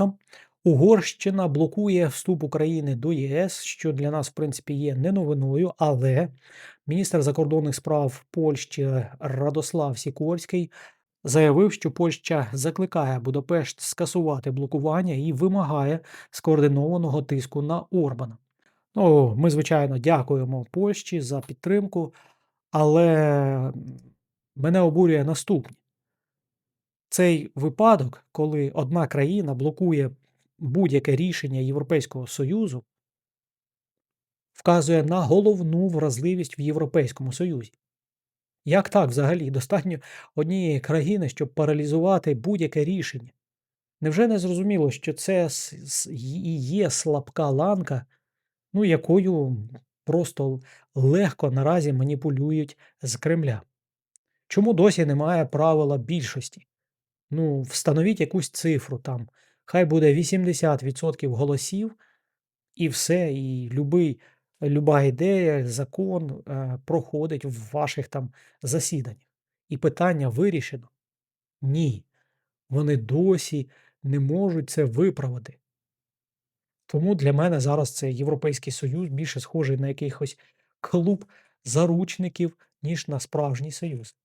Там Угорщина блокує вступ України до ЄС, що для нас, в принципі, є не новиною, але міністр закордонних справ Польщі Радослав Сікорський заявив, що Польща закликає Будапешт скасувати блокування і вимагає скоординованого тиску на Орбана. Ну, ми, звичайно, дякуємо Польщі за підтримку, але мене обурює наступне. Цей випадок, коли одна країна блокує будь-яке рішення Європейського Союзу, вказує на головну вразливість в Європейському Союзі. Як так взагалі? Достатньо однієї країни, щоб паралізувати будь-яке рішення. Невже не зрозуміло, що це і є слабка ланка, ну, якою просто легко наразі маніпулюють з Кремля? Чому досі немає правила більшості? Ну, встановіть якусь цифру там. Хай буде 80% голосів, і все, і любий, люба ідея, закон е, проходить в ваших там засіданнях. І питання вирішено. Ні. Вони досі не можуть це виправити. Тому для мене зараз це Європейський Союз більше схожий на якийсь клуб заручників, ніж на справжній союз.